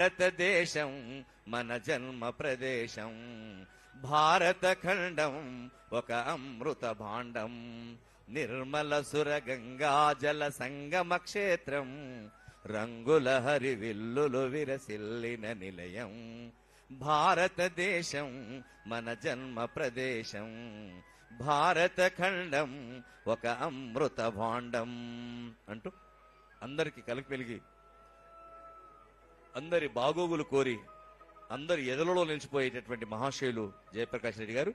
భారతదేశం మన జన్మ ప్రదేశం. భారత ఖండం ఒక అమృత భాండం. నిర్మల సుర గంగా జల సంగమ క్షేత్రం. రంగుల హరివిల్లులు విరసిల్లిన నిలయం. భారతదేశం మన జన్మ ప్రదేశం. భారత ఖండం ఒక అమృత భాండం. అంటూ అందరికి కలిపి అందరి బాగోగులు కోరి అందరి ఎదలలో నిలిచిపోయేటటువంటి మహాశయులు జయప్రకాష్ రెడ్డి గారు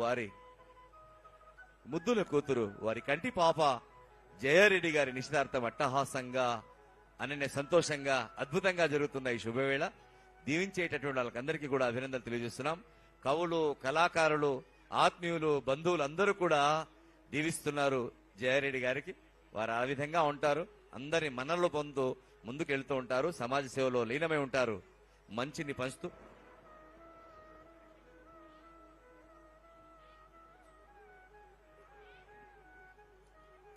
వారి ముద్దుల కూతురు వారి కంటి పాప జయారెడ్డి గారి నిశ్చితార్థం అట్టహాసంగా అనన్య సంతోషంగా అద్భుతంగా జరుగుతున్న ఈ శుభవేళ. దీవించేటటువంటి వాళ్ళకందరికీ కూడా అభినందనలు తెలియజేస్తున్నాం. కవులు కళాకారులు ఆత్మీయులు బంధువులు అందరూ కూడా దీవిస్తున్నారు జయారెడ్డి గారికి. వారు ఆ విధంగా ఉంటారు. అందరి మనల్లో పొందుతూ ముందుకు వెళ్తూ ఉంటారు సమాజ సేవలో లీనమై ఉంటారు. మంచిని పంచుతూ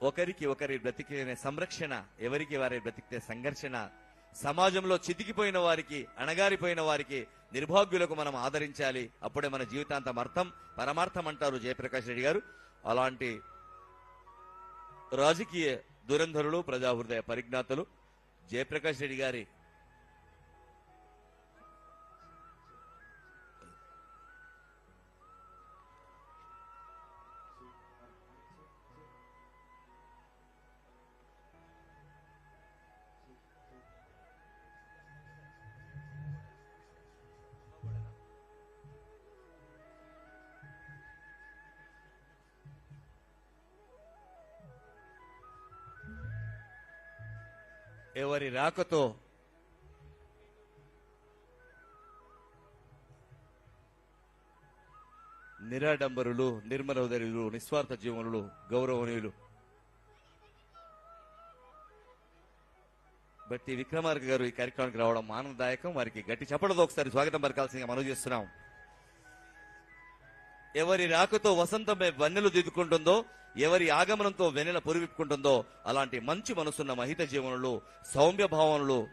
ఒకరికి ఒకరి బ్రతికిన సంరక్షణ ఎవరికి వారి బ్రతికితే సంఘర్షణ సమాజంలో చితికిపోయిన వారికి అణగారిపోయిన వారికి నిర్భాగ్యులకు మనం ఆదరించాలి. అప్పుడే మన జీవితాంతం అర్థం పరమార్థం అంటారు జయప్రకాష్ రెడ్డి గారు. అలాంటి రాజకీయ దురంధరులు ప్రజాహృదయ పరిజ్ఞాతలు జయప్రకాష్ రెడ్డి గారి ఎవరి రాకతో నిరాడంబరులు నిర్మలోదరులు నిస్వార్థ జీవనులు గౌరవనీయులు. బట్టి విక్రమార్క గారు ఈ కార్యక్రమానికి రావడం ఆనందదాయకం. వారికి గట్టి చప్పడతో ఒకసారి స్వాగతం పలకాల్సిందిగా మనవి చేస్తున్నాం. ఎవరి రాకతో వసంతమే వన్నెలు దిద్దుకుంటుందో ఎవరి ఆగమనంతో వెన్నెల పురివిప్పుకుంటుందో అలాంటి మంచి మనసున్న మహిత జీవనులు సౌమ్య భావనలు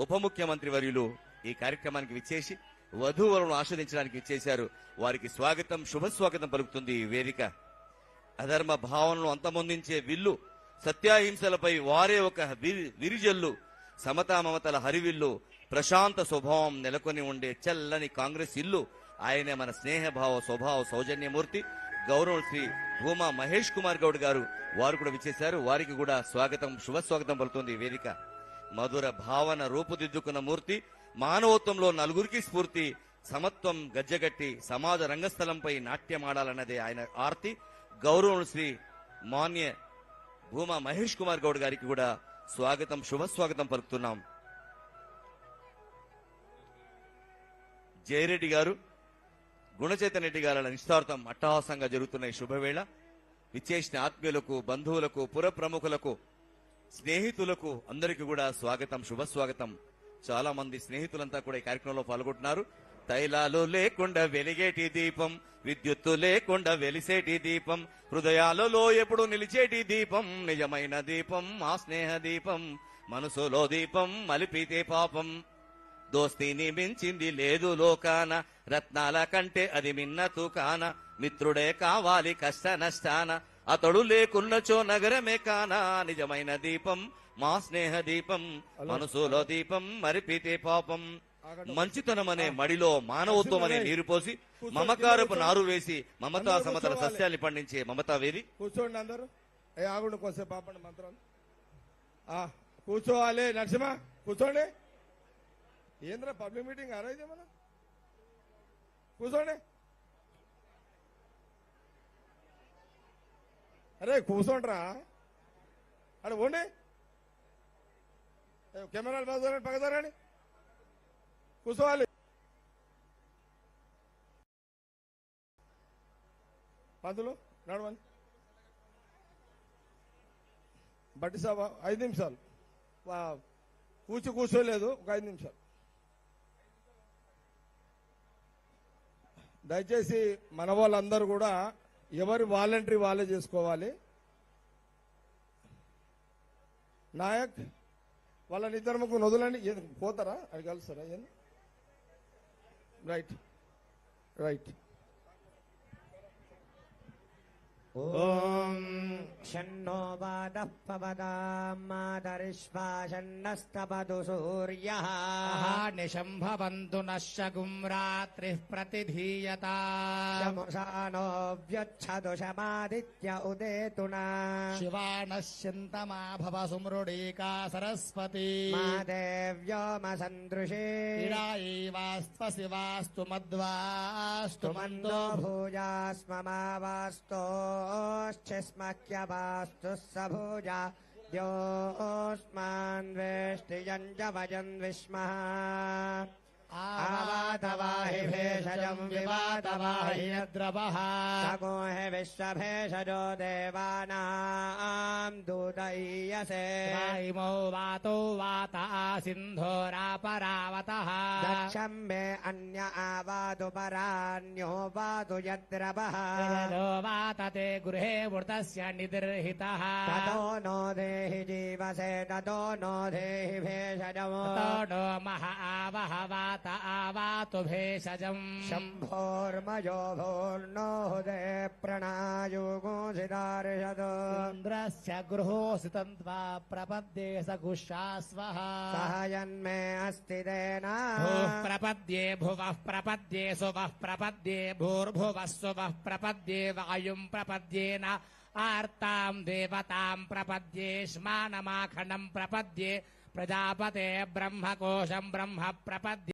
ఉప ముఖ్యమంత్రి వర్యులు ఈ కార్యక్రమానికి విచ్చేసి వధూవరులను ఆస్వాదించడానికి ఇచ్చేశారు వారికి స్వాగతం శుభ స్వాగతం పలుకుతుంది ఈ వేదిక. అధర్మ భావనను అంతమొందించే విల్లు సత్యాహింసలపై వారే ఒక విరి- విరిజల్లు సమతామమతల హరివిల్లు ప్రశాంత స్వభావం నెలకొని ఉండే చల్లని కాంగ్రెస్ ఇల్లు ఆయనే మన స్నేహభావ స్వభావ సౌజన్యమూర్తి గౌరవ శ్రీ భూమా మహేష్ కుమార్ గౌడ్ గారు. వారు కూడా విచ్చేశారు. వారికి కూడా స్వాగతం శుభ స్వాగతం పలుకుతుంది వేదిక. మధుర భావన రూపుదిద్దుకున్న మూర్తి మానవత్వంలో నలుగురికి స్ఫూర్తి సమత్వం గజ్జగట్టి సమాజ రంగస్థలంపై నాట్యమాడాలన్నదే ఆయన ఆర్తి. గౌరవం శ్రీ మాన్య భూమా మహేష్ కుమార్ గౌడ్ గారికి కూడా స్వాగతం శుభ స్వాగతం పలుకుతున్నాం. జయరెడ్డి గారు గుణచేతన్ రెడ్డి గారి నిశ్చార్థం అట్టహాసంగా జరుగుతున్న ఈ శుభవేళ విచ్చేసిన ఆత్మీయులకు బంధువులకు పుర ప్రముఖులకు స్నేహితులకు అందరికీ కూడా స్వాగతం శుభ స్వాగతం చాలా మంది స్నేహితులంతా కూడా ఈ కార్యక్రమంలో పాల్గొంటున్నారు. తైలాలు లేకుండా వెలిగేటి దీపం విద్యుత్తు లేకుండా వెలిసేటి దీపం హృదయాలలో ఎప్పుడు నిలిచేటి దీపం నిజమైన దీపం మా స్నేహ దీపం మనసులో దీపం మలిపితే పాపం. దోస్తీని మించింది లేదు లోకాన. రత్నాల కంటే అది మిన్న తూకాన. మిత్రుడే కావాలి కష్ట నష్టాన. అతడు లేకున్నచో నగరమే కానా. నిజమైన దీపం మా స్నేహ దీపం మనసులో దీపం మరిపితే పాపం. మంచితనం అనే మడిలో మానవత్వం అనే నీరు పోసి మమకారపు నారు వేసి మమతా సమతల సస్యాన్ని పండించే మమతా వేది. కూర్చోండి అందరూ. ఏ ఆగుండు కొంచెం పాపండి మంత్రాలు. కూర్చోవాలి నరసింహ కూర్చోండి. ఏంద్ర పబ్లిక్ మీటింగ్ అరైతే మన కూర్చోండి అరే కూర్చోండ్రా అరే ఓండి. కెమెరాలు పగదారండి పగదారని కూర్చోవాలి పంతులు నడవండి. బట్టి సభ ఐదు నిమిషాలు. వా- కూర్చో కూర్చోలేదు ఒక ఐదు నిమిషాలు. దయచేసి మన వాళ్ళందరూ కూడా ఎవరి వాలంటరీ వాళ్ళే చేసుకోవాలి. నాయక్ వాళ్ళని ఇద్దరు ముగ్గురు వదలండి పోతారా? అడిగాలి సార్ రైట్ రైట్ ॐ शण्णो वादः पवदामादरिष्वा मादरिष्पा सूर्यः निशम्भवन्तु नश्च गुंरात्रिः प्रतिधीयतानुषा नोऽव्यच्छदुशमादित्य उदेतुना शिवा नश्चिन्तमा भव सुमृडीका सरस्वती देव्यो मसन्दृशी। रायिवास्त्व शिवास्तु मद्वास्तु मन्दो। भूयास्म मा वास्तो। श्चि स भुजा योऽस्मान्वेष्टि यम् च भजन् विष्मः। आवातवाहि भेषजम् विवातवाहि यद्रवः। सगो हि विश्वभेषजो देवानाम् दूतयसे इमौ वातो वात आसिन्धोरापरावतः दक्षम् मे अन्य आवातु परान्यो वातु यद्रवः ो। वातते गृहे मृतस्य निदर्हितः ततो नो देहि जीवसे ततो नो देहि भेषजम् ततो नो मह आवह वात आवातु भेषजम्। शम्भोर्मयो भोर्नो हुदे प्रणायुगोऽधिदार्शत् इन्द्रस्य गृहोऽसि तन्त्वा प्रपद्ये स गुशास्वः सह यन्मे अस्ति तेन। प्रपद्ये भुवः प्रपद्ये सुवः प्रपद्ये भूर्भुवः सुवः प्रपद्ये वायुम् प्रपद्येन आर्ताम् देवताम् प्रपद्ये प्रजापते ब्रह्मकोशम् ब्रह्म प्रपद्ये